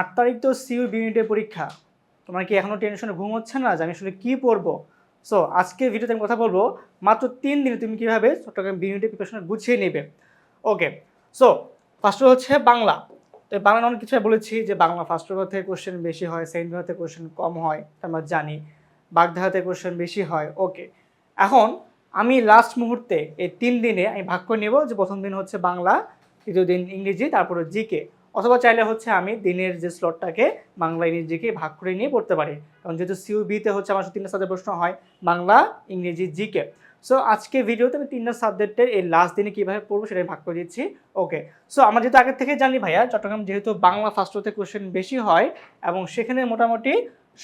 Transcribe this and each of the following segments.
আট তারিখ তো সিউ ইউনিটের পরীক্ষা। তোমার কি এখনও টেনশনে ঘুম হচ্ছে না যে আমি আসলে কী পড়ব? সো আজকে ভিডিওতে আমি কথা বলব, মাত্র তিন দিনে তুমি কীভাবে চট্টগ্রাম ইউনিটের প্রিপারেশন গুছিয়ে নেবে। ওকে সো ফার্স্ট হচ্ছে বাংলা। তো বাংলা অনেক কিছু বলেছি যে বাংলা ফার্স্ট পেপার থেকে কোশ্চেন বেশি হয় সেকেন্ড পেপার থেকে কোশ্চেন কম হয় আমরা জানি। বাগধারাতে কোশ্চেন বেশি হয় ওকে এখন আমি লাস্ট মুহূর্তে এই তিন দিনে আমি ভাগ করে নেব যে প্রথম দিন হচ্ছে বাংলা, দ্বিতীয় দিন ইংরেজি, তারপরে জিকে অথবা চাইলে হচ্ছে আমি দিনের যে স্লটটাকে বাংলা ইংরেজিকে ভাগ করে নিয়ে পড়তে পারি। কারণ যেহেতু সিউবিতে হচ্ছে আমার তিনটা সাবজেক্ট প্রশ্ন হয়, বাংলা, ইংরেজি জিকে সো আজকে ভিডিওতে আমি তিনটা সাবজেক্টের এই লাস্ট দিনে কীভাবে পড়ব সেটা আমি ভাগ করে দিচ্ছি। ওকে সো আমরা যেহেতু আগের থেকে জানি ভাইয়া, চট্টগ্রাম যেহেতু বাংলা ফার্স্ট হতে কোশ্চেন বেশি হয় এবং সেখানে মোটামুটি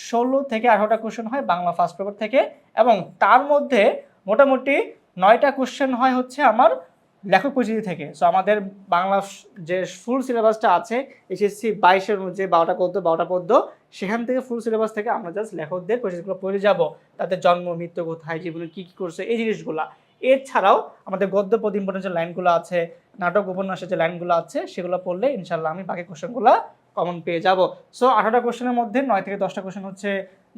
ষোলো থেকে আঠারোটা কোশ্চেন হয় বাংলা ফার্স্ট পেপার থেকে এবং তার মধ্যে মোটামুটি নয়টা কোশ্চেন হয় হচ্ছে আমার লেখক পরিচিতি থেকে। সো আমাদের বাংলা যে ফুল সিলেবাসটা আছে এসএসসি বাইশের মধ্যে বারোটা পদ্য বারোটা পদ্য, সেখান থেকে ফুল সিলেবাস থেকে আমরা জাস্ট লেখকদের পরিচিতিগুলো পড়ে যাব। তাদের জন্ম, মৃত্যু কোথায়, জীবনে কী কী করছে, এই জিনিসগুলো। এছাড়াও আমাদের গদ্য পদ যে লাইনগুলো আছে, নাটক, উপন্যাসের যে লাইনগুলো আছে, সেগুলো পড়লে ইনশাল্লাহ আমি বাকি কোশ্চেনগুলো কমন পেয়ে যাব। সো আঠারোটা কোশ্চেনের মধ্যে নয় থেকে দশটা কোশ্চেন হচ্ছে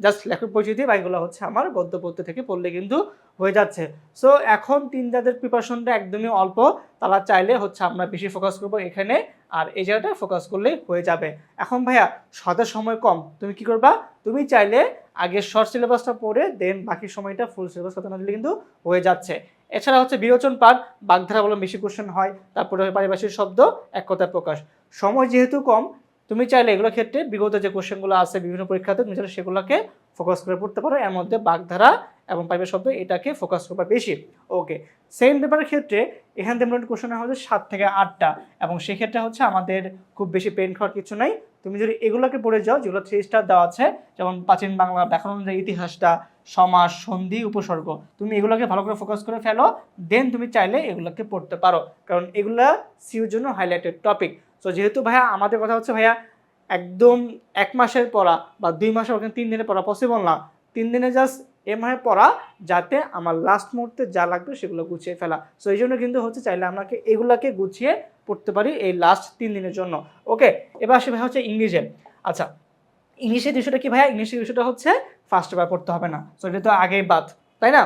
জাস্ট লেখক পরিচিতি বাকিগুলো হচ্ছে আমার গদ্য পদ্য থেকে পড়লে কিন্তু হয়ে যাচ্ছে। সো এখন তিন যাদের প্রিপারেশনটা একদমই অল্প। তারা চাইলে হচ্ছে আমরা বেশি ফোকাস করব এখানে আর এই জায়গাটা ফোকাস করলেই হয়ে যাবে। এখন ভাইয়া, সদের সময় কম। তুমি কি করবা? তুমি চাইলে আগে শর্ট সিলেবাসটা পড়ে দেন বাকি সময়টা ফুল সিলেবাস কথা না দিলে কিন্তু হয়ে যাচ্ছে। এছাড়া হচ্ছে বিরোচন পাঠ, বাগধারা বলে বেশি কোশ্চেন হয়, তারপরে পারিভাষিক শব্দ, এক কথায় প্রকাশ। সময় যেহেতু কম তুমি চাইলে এগুলোর ক্ষেত্রে বিগত যে কোশ্চেনগুলো আছে, বিভিন্ন পরীক্ষাতে, তুমি চাইলে সেগুলোকে ফোকাস করে পড়তে পারো। এর মধ্যে বাগধারা এবং পাইপের শব্দ, এটাকে ফোকাস করবা বেশি। ওকে সেকেন্ড পেপারের ক্ষেত্রে এখান থেকে মোটামুটি কোশ্চেন হচ্ছে সাত থেকে আটটা এবং সেক্ষেত্রে হচ্ছে আমাদের খুব বেশি পেন খাওয়ার কিছু নাই। তুমি যদি এগুলোকে পড়ে যাও, যেগুলো থ্রি স্টার দেওয়া আছে, যেমন প্রাচীন বাংলা ব্যাকরণ যে ইতিহাসটা সমাজ সন্ধি, উপসর্গ, তুমি এগুলোকে ভালো করে ফোকাস করে ফেলো দেন তুমি চাইলে এগুলোকে পড়তে পারো। কারণ এগুলা সিউর জন্য হাইলাইটেড টপিক সো যেহেতু ভাইয়া আমাদের কথা হচ্ছে ভাইয়া একদম এক মাসের পড়া বা দুই মাসের ওখানে তিন দিনের পড়া পসিবল না। তিন দিনে জাস্ট এমআই পড়া যাতে আমার লাস্ট মুহূর্তে যা লাগবে সেগুলো গুছিয়ে ফেলা। সো এই জন্য কিন্তু হচ্ছে চাইলে আপনাকে এগুলাকে গুছিয়ে পড়তে পারি এই লাস্ট তিন দিনের জন্য। ওকে এবার আসে ভাই হচ্ছে ইংলিশে। আচ্ছা ইংলিশের বিষয়টা কি ভাইয়া? ইংলিশের বিষয়টা হচ্ছে ফার্স্ট পেপার পড়তে হবে না। সো এটা তো আগেই বাদ, তাই না?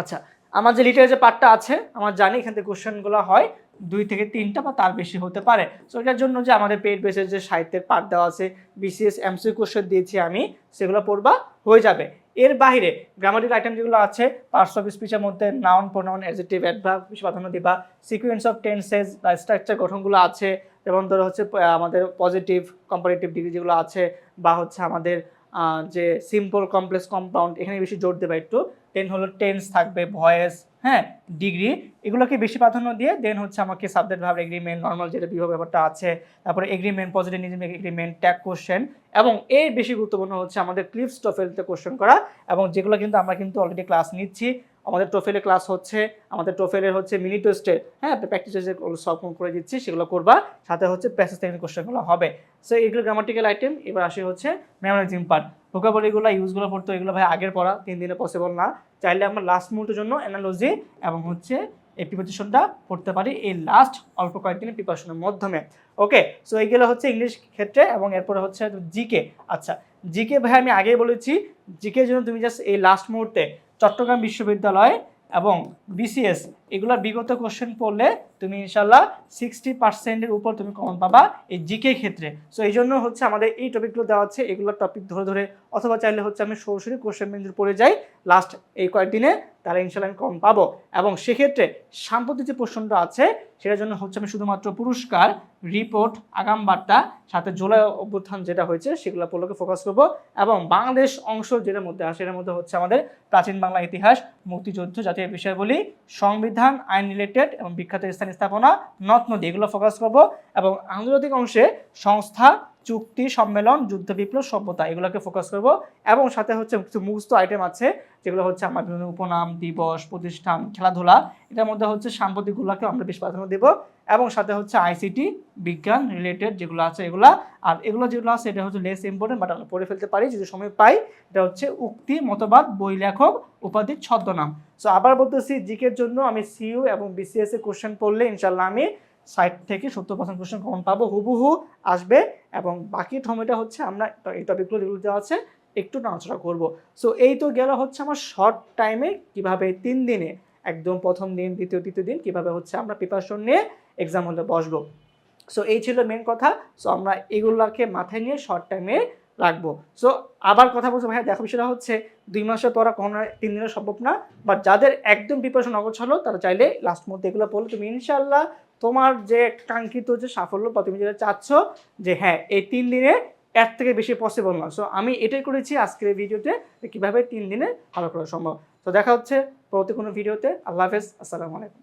আচ্ছা আমার যে লিটারের পার্টটা আছে, আমার জানি এখান থেকে কোশ্চেনগুলো হয়। দুই থেকে তিনটা বা তার বেশি হতে পারে। সো এটার জন্য যে আমাদের পেড বেসের যে সাহিত্যের পাঠ দেওয়া আছে বিসিএস এমসি কোশ্চেন দিয়েছি আমি, সেগুলো পড়বা হয়ে যাবে। এর বাইরে গ্রামাটিক আইটেম যেগুলো আছে পার্টস অফ স্পিচের মধ্যে নাউন প্রোনাউন অ্যাডজেক্টিভ অ্যাডভার্ব বেশি প্রাধান্য দিবা। সিকুয়েন্স অফ টেন্সেস বা স্ট্রাকচার গঠনগুলো আছে, যেমন ধরো হচ্ছে আমাদের পজিটিভ কম্পারেটিভ ডিগ্রি যেগুলো আছে, বা হচ্ছে আমাদের যে সিম্পল কমপ্লেক্স কম্পাউন্ড এখানে বেশি জোর দেবা একটু। দেন হলো টেন্স থাকবে ভয়েস হ্যাঁ ডিগ্রি এগুলোকে বেশি প্রাধান্য দিয়ে দেন হচ্ছে আমাকে সাবজেক্ট ভাব এগ্রিমেন্ট নর্মাল যেটা বিভাগ ব্যাপারটা আছে, তারপরে এগ্রিমেন্ট পজিটিভ নিজে এগ্রিমেন্ট ট্যাগ কোশ্চেন এবং এর বেশি গুরুত্বপূর্ণ হচ্ছে আমাদের ক্লিপস টফেলতে কোশ্চেন করা, এবং যেগুলো কিন্তু আমরা কিন্তু অলরেডি ক্লাস নিচ্ছি। আমাদের টোফেলের ক্লাস হচ্ছে, আমাদের টোফেলের হচ্ছে মিনি টেস্টে হ্যাঁ প্র্যাকটিসে সলভ করে দিচ্ছি, সেগুলো করবা, সাথে হচ্ছে প্যাসেজ থেকে কোশ্চেনগুলো হবে। সো এগুলো গ্রামাটিক্যাল আইটেম এবার আসি হচ্ছে মেমোরাইজিং পার্ট ভোকাবলিগুলো ইউজগুলো পড়তো এগুলো ভাই আগের পড়া, তিন দিনে পসিবল না। চাইলে আমরা লাস্ট মুহূর্তের জন্য অ্যানালজি এবং হচ্ছে এই প্রিপারেশনটা পড়তে পারি এই লাস্ট অল্প কয়েকদিনের প্রিপারেশনের মাধ্যমে। ওকে সো এইগুলো হচ্ছে ইংলিশ ক্ষেত্রে এবং এরপরে হচ্ছে জিকে আচ্ছা জিকে ভাই আমি আগেই বলেছি জিকে জন্য তুমি জাস্ট এই লাস্ট মুহূর্তে চট্টগ্রাম বিশ্ববিদ্যালয় এবং বিসিএস এগুলোর বিগত কোশ্চেন পড়লে তুমি ইনশাল্লাহ সিক্সটি পার্সেন্টের উপর তুমি কমন পাবা এই জিকে ক্ষেত্রে। সো এই জন্য হচ্ছে আমাদের এই টপিকগুলো দেওয়া আছে। এগুলো টপিক ধরে ধরে, অথবা চাইলে হচ্ছে আমি সরাসরি কোশ্চেন বেঞ্চে পড়ে যাই। লাস্ট এই কয়েকদিনে তাহলে ইনশাল্লাহ আমি কম পাবো। এবং সেক্ষেত্রে সাম্প্রতিক যে প্রশ্নটা আছে, সেটার জন্য হচ্ছে আমি শুধুমাত্র পুরস্কার রিপোর্ট আগাম বার্তা, সাথে জুলাই অভ্যুত্থান যেটা হয়েছে, সেগুলো পড়লোকে ফোকাস করব। এবং বাংলাদেশ অংশ যেটার মধ্যে আসে এর মধ্যে হচ্ছে আমাদের প্রাচীন বাংলা ইতিহাস, মুক্তিযুদ্ধ জাতীয় বিষয়গুলি সংবিধান, আইন রিলেটেড এবং বিখ্যাত স্থান স্থাপনা নদ নদী এগুলো ফোকাস করব এবং আন্তর্জাতিক অংশে সংস্থা চুক্তি, সম্মেলন, যুদ্ধ, বিপ্লব, সভ্যতা, এগুলোকে ফোকাস করব। এবং সাথে হচ্ছে কিছু মুখস্থ আইটেম আছে, যেগুলো হচ্ছে আমার বিভিন্ন উপনাম, দিবস, প্রতিষ্ঠান, খেলাধুলা, এটার মধ্যে হচ্ছে সাম্প্রতিকগুলোকে আমরা বেশ প্রাধান্য দেব। এবং সাথে হচ্ছে আইসিটি বিজ্ঞান রিলেটেড যেগুলো আছে এগুলা। আর এগুলো যেগুলো আছে, এটা হচ্ছে লেস ইম্পর্টেন্ট বাট আমরা পড়ে ফেলতে পারি, যদি সময় পাই, এটা হচ্ছে উক্তি, মতবাদ, বই লেখক উপাধির ছদ্মনাম। সো আবার বলতেছি জিকের জন্য আমি সিইউ এবং বিসিএস এর কোশ্চেন পড়লে ইনশাল্লাহ আমি সাইট থেকে সত্তর পার্সেন্ট কোশ্চেন কমন পাবো, হুবহু আসবে এবং বাকি সময়টা হচ্ছে আমরা এই টপিকগুলো যেগুলো দেওয়া আছে একটু নাড়াচড়া করব। সো এই তো গেল হচ্ছে আমার শর্ট টাইমে কীভাবে তিন দিনে, একদম প্রথম দিন, দ্বিতীয়, তৃতীয় দিন কীভাবে হচ্ছে আমরা প্রিপারেশন নিয়ে এক্সাম হলে বসবো। সো এই ছিল মেন কথা। সো আমরা এগুলোকে মাথায় নিয়ে শর্ট টাইমে রাখব। সো আবার কথা বলছো, ভাইয়া দেখো বিষয়টা হচ্ছে দুই মাসের পড়া কখনো তিন দিনে সম্ভব না। বাট যাদের একদম প্রিপারেশন অগোছালো, তারা চাইলে লাস্ট মধ্যে এগুলো পড়লে তুমি ইনশাল্লাহ তোমার যে কাঙ্ক্ষিত যে সাফল্য বা তুমি যেটা চাচ্ছ যে হ্যাঁ এই তিন দিনে এর থেকে বেশি পসিবল না সো আমি এটাই করেছি আজকের এই ভিডিওতে কীভাবে তিন দিনে ভালো করা সম্ভব। তো দেখা হচ্ছে পরবর্তী কোনো ভিডিওতে। আল্লাহ হাফেজ। আসসালামু আলাইকুম।